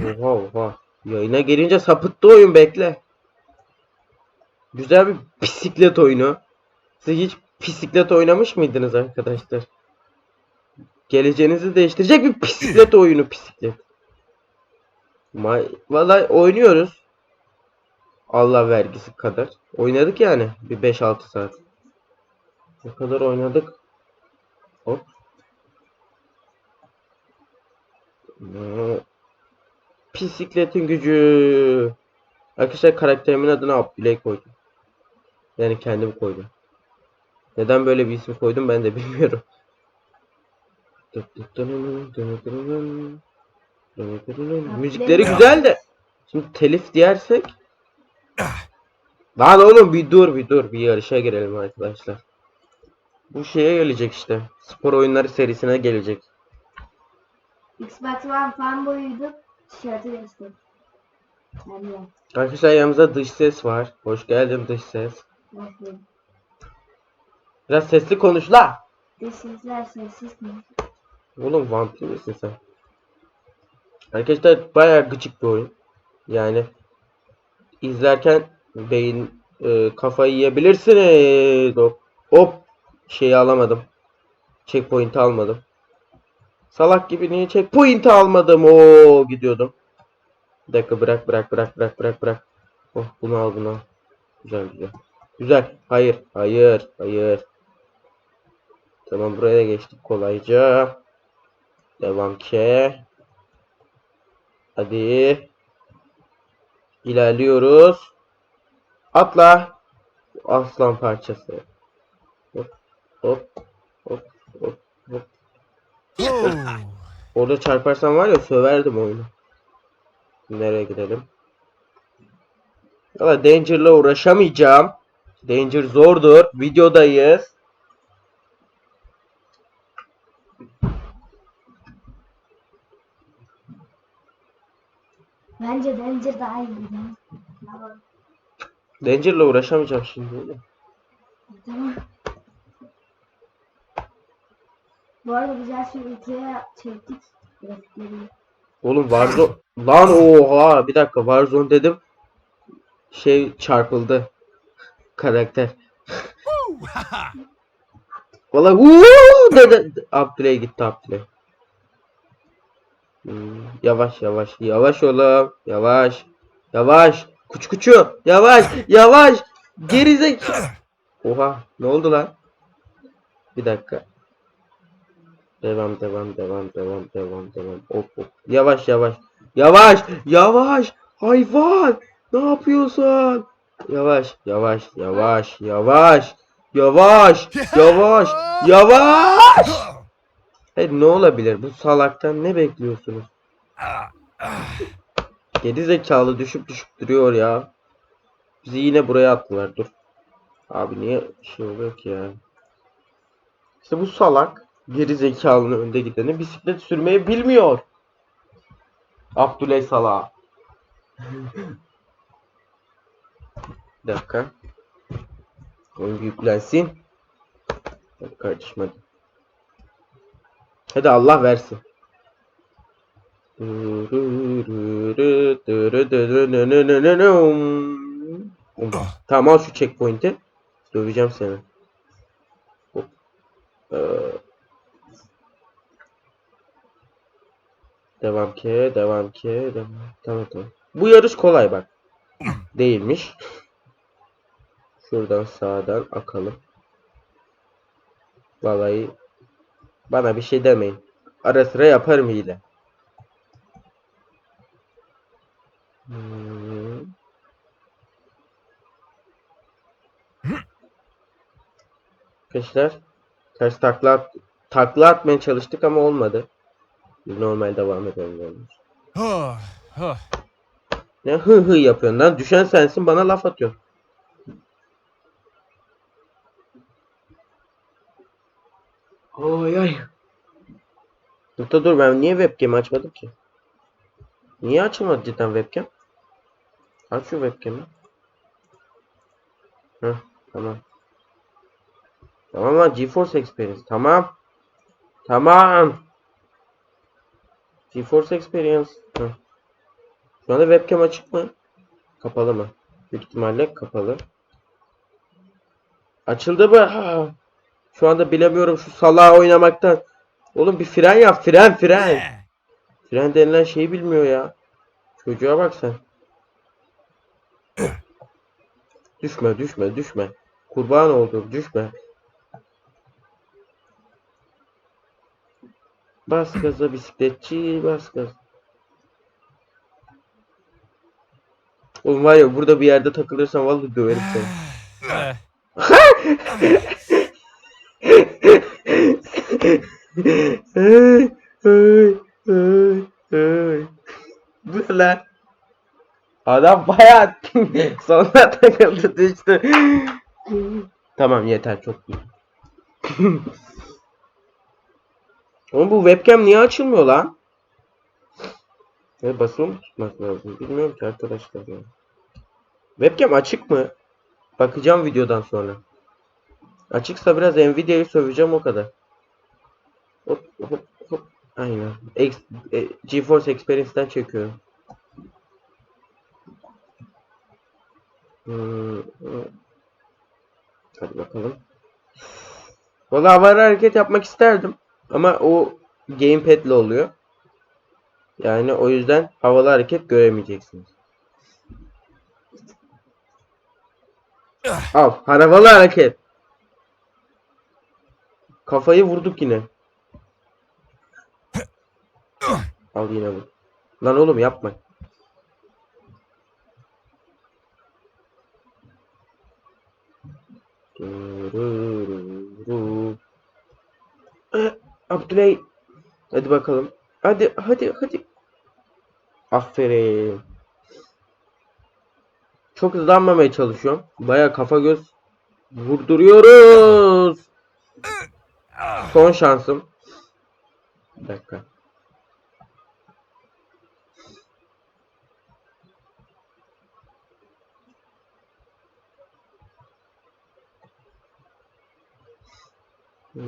Oha oha. Yayına gelince sapıttı oyun bekle. Güzel bir bisiklet oyunu. Siz hiç bisiklet oynamış mıydınız arkadaşlar? Geleceğinizi değiştirecek bir bisiklet oyunu bisiklet. May Vallahi oynuyoruz. Allah vergisi kadar. Oynadık yani bir 5-6 saat. Ne kadar oynadık. Hop. Bisikletin gücü. Arkadaşlar karakterimin adını Abdüley koydum. Yani kendim koydum. Neden böyle bir isim koydum ben de bilmiyorum. Müzikleri güzel de. Şimdi telif diyersek. Lan oğlum bir dur bir dur bir yarışa girelim arkadaşlar. Bu şeye gelecek işte. Spor oyunları serisine gelecek. Xbox One fanboyuyduk. Tişörtü. Arkadaşlar yanımızda dış ses var. Hoş geldin dış ses. Nasıl? Biraz sesli konuş la. Dış sesler sessiz mi? Oğlum vampir misin sen? Arkadaşlar bayağı gıcık bir oyun. Yani izlerken beyin e, kafayı yiyebilirsiniz. Hop, şeyi alamadım. Checkpoint'i almadım. Salak gibi niye checkpoint'i almadım? Oo gidiyordum. Bir dakika bırak bırak bırak bırak bırak bırak. Oh bunu al bunu al. Güzel güzel. Güzel. Hayır hayır hayır. Tamam buraya da geçtik kolayca. Devam ki. Hadi. İlerliyoruz. Atla. Aslan parçası. Hop hop hop hop hop. Orada çarparsam var ya söverdim oyunu. Nereye gidelim? Valla Danger'la uğraşamayacağım. Danger zordur. Videodayız. Bence Danger daha iyi. Danger'la uğraşamayacağım şimdi. Tamam. Bu arada güzel sürücüye çektik. Grafikleri. Oğlum Warzone lan oha bir dakika Warzone dedim. Şey çarpıldı. Karakter. Valla uuu dedi. Abdüley gitti Abdüley. Hmm, yavaş yavaş yavaş oğlum yavaş yavaş kuç kuçu yavaş yavaş gerizek Oha ne oldu lan? Bir dakika. Devam devam devam devam devam devam. Hop hop. Yavaş yavaş. Yavaş yavaş. Hayvan. Ne yapıyorsun? Yavaş yavaş yavaş yavaş. Yavaş yavaş yavaş. Hey, ne olabilir? Bu salaktan ne bekliyorsunuz? Geri zekalı düşüp düşüp duruyor ya. Bizi yine buraya attılar. Dur. Abi niye şey oluyor ki ya? İşte bu salak geri zekalının önde gideni bisiklet sürmeyi bilmiyor. Abdüley Salah. Bir dakika. Oyun yüklensin. Hadi kardeşim hadi. Allah versin. Tamam şu checkpoint'i. Döveceğim seni. Ee, Devam ki, devam ki, devam. Tamam tamam. Bu yarış kolay bak. Değilmiş. Şuradan sağdan akalım. Vallahi bana bir şey demeyin. Ara sıra yaparım hile. Hmm. Arkadaşlar ters takla takla atmaya çalıştık ama olmadı. Biz normal devam edelim. yalnız. Ne hı hı yapıyorsun lan? Düşen sensin bana laf atıyorsun. Ay ay. Dur dur dur ben niye webcam açmadım ki? Niye açılmadı cidden webcam? Aç şu webcam'i. Heh tamam. Tamam lan GeForce Experience tamam. Tamam. GeForce Experience. Heh. Şu anda webcam açık mı? Kapalı mı? Büyük ihtimalle kapalı. Açıldı mı? Ha. Şu anda bilemiyorum şu salağı oynamaktan. Oğlum bir fren yap. Fren fren. Fren denilen şeyi bilmiyor ya. Çocuğa bak sen. Düşme düşme düşme. Kurban oldum düşme. Bas gaza bisikletçi bas gaz. Oğlum var ya burada bir yerde takılırsan vallahi döverim seni. Bu lan? Adam bayağı sonuna takıldı düştü. Tamam yeter çok iyi. Oğlum bu webcam niye açılmıyor lan? Ve basılı mı tutmak lazım? Bilmiyorum ki arkadaşlar ya. Webcam açık mı? Bakacağım videodan sonra. Açıksa biraz Nvidia'yı söveceğim o kadar. Hop hop hop. Aynen. Ex, e, GeForce Experience'den çekiyorum. Hmm, hmm. Hadi bakalım. Valla var hareket yapmak isterdim. Ama o gamepad'le oluyor. Yani o yüzden havalı hareket göremeyeceksiniz. Al. Havalı hareket. Kafayı vurduk yine. Al yine bu. Lan oğlum yapma. Abdüley. Hadi bakalım. Hadi hadi hadi. Aferin. Çok hızlanmamaya çalışıyorum. Baya kafa göz vurduruyoruz. Son şansım. Bir dakika. Ee,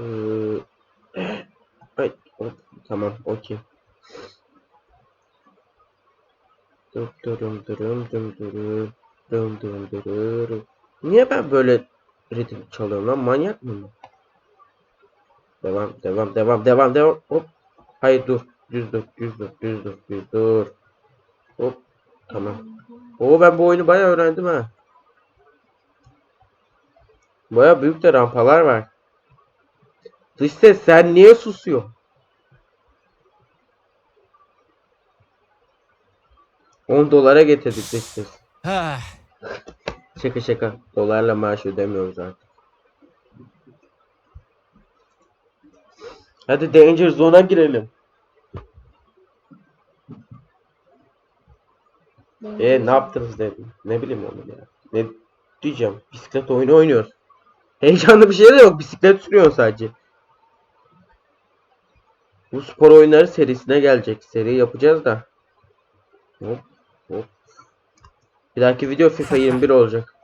Ay, hop, tamam, okey. Dım dırım dırım dım dırım dım dım dırırım. Niye ben böyle ritim çalıyorum lan? Manyak mıyım? Devam, devam, devam, devam, devam. Hop. Hayır dur. Düz dur, düz dur, düz dur, düz dur. Hop. Tamam. Oo ben bu oyunu bayağı öğrendim ha. Bayağı büyük de rampalar var. Dış ses sen niye susuyor? On dolara getirdik dış ses. Şaka şaka. Dolarla maaş ödemiyoruz artık. Hadi Danger Zone'a girelim. E ne yaptınız dedim. Ne bileyim onu ya. Ne diyeceğim. Bisiklet oyunu oynuyoruz. Heyecanlı bir şey de yok. Bisiklet sürüyor sadece. Bu spor oyunları serisine gelecek. Seri yapacağız da. Hop hop. Bir dahaki video FIFA 21 olacak.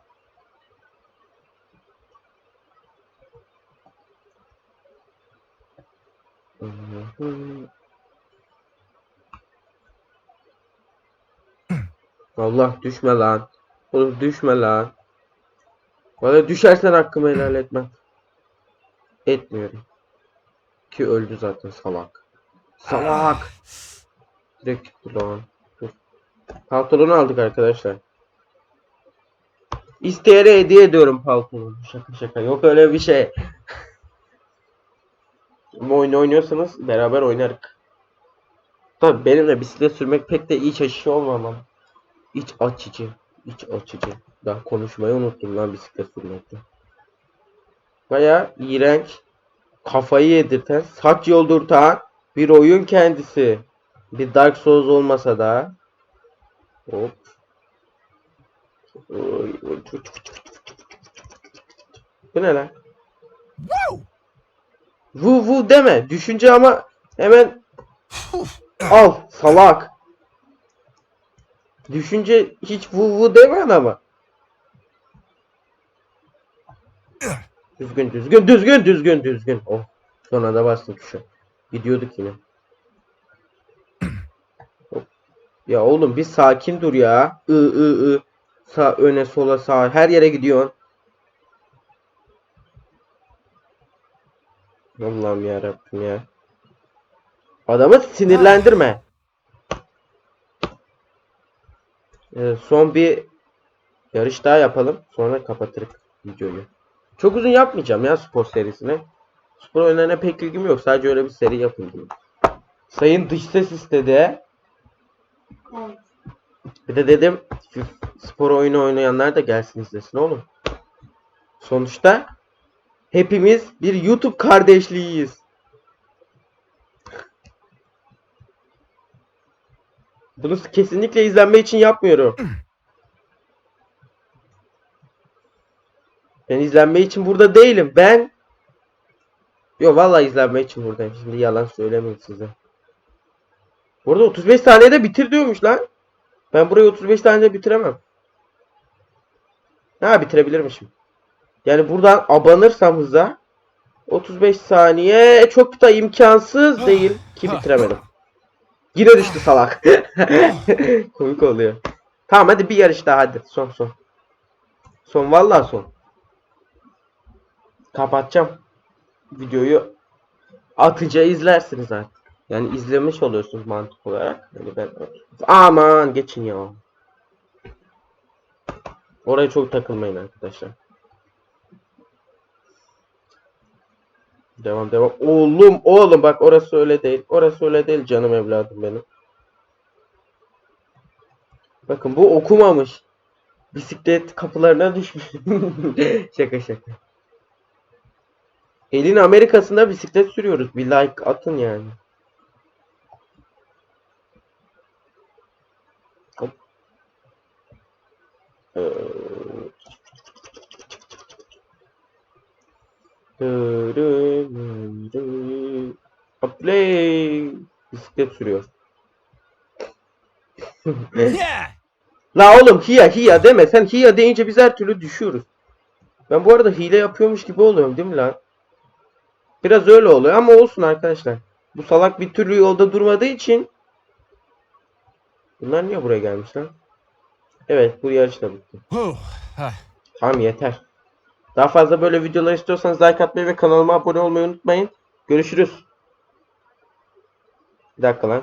Allah düşme lan. Oğlum düşme lan. Bana düşersen hakkımı helal etmem. Etmiyorum. Ki öldü zaten salak. Salak. Direkt çıktı lan. Dur. Pantolonu aldık arkadaşlar. İsteyerek hediye ediyorum pantolonu. Şaka şaka. Yok öyle bir şey. Ama oyun oynuyorsanız beraber oynarık. Tabi benimle bisiklet sürmek pek de iç açıcı olmamalı. İç açıcı. İç açıcı. Daha konuşmayı unuttum lan bisiklet sürmekte. Baya iğrenç. Kafayı yedirten, saç yoldurtan bir oyun kendisi. Bir Dark Souls olmasa da. Hop. Bu ne lan? Vu vu deme. Düşünce ama hemen al salak. Düşünce hiç vu vu deme ama. Düzgün düzgün düzgün düzgün düzgün. Oh. Sonra da bastım tuşa. Gidiyorduk yine. Ya oğlum bir sakin dur ya. I ı ı. Sağ öne sola sağa her yere gidiyorsun. Allah'ım ya Rabbim ya. Adamı sinirlendirme. Ee, son bir yarış daha yapalım. Sonra kapatırız videoyu. Çok uzun yapmayacağım ya spor serisine. Spor oyunlarına pek ilgim yok. Sadece öyle bir seri dedim. Sayın dış ses istedi. Evet. Bir de dedim spor oyunu oynayanlar da gelsin izlesin oğlum. Sonuçta hepimiz bir YouTube kardeşliğiyiz. Bunu kesinlikle izlenme için yapmıyorum. Ben izlenme için burada değilim. Ben Yo vallahi izlenme için buradayım. Şimdi yalan söylemeyeyim size. Burada 35 saniyede bitir diyormuş lan. Ben burayı 35 saniyede bitiremem. Ha bitirebilirmişim. Yani buradan abanırsam hıza 35 saniye çok da imkansız değil ki bitiremedim. Yine düştü salak. Komik oluyor. Tamam hadi bir yarış daha hadi. Son son. Son vallahi son. Kapatacağım. Videoyu atınca izlersiniz artık. Yani izlemiş oluyorsunuz mantık olarak. Yani ben aman geçin ya. Oraya çok takılmayın arkadaşlar. Devam devam. Oğlum oğlum bak orası öyle değil. Orası öyle değil canım evladım benim. Bakın bu okumamış. Bisiklet kapılarına düşmüş. şaka şaka. Elin Amerika'sında bisiklet sürüyoruz. Bir like atın yani. Hop. Ee, Play. Bisiklet sürüyor. Yeah! La oğlum hiya hiya deme. Sen hiya deyince biz her türlü düşüyoruz. Ben bu arada hile yapıyormuş gibi oluyorum değil mi lan? Biraz öyle oluyor ama olsun arkadaşlar. Bu salak bir türlü yolda durmadığı için Bunlar niye buraya gelmiş lan? Evet bu yarış da bitti. Tamam yeter. Daha fazla böyle videolar istiyorsanız like atmayı ve kanalıma abone olmayı unutmayın. Görüşürüz. Bir dakika lan.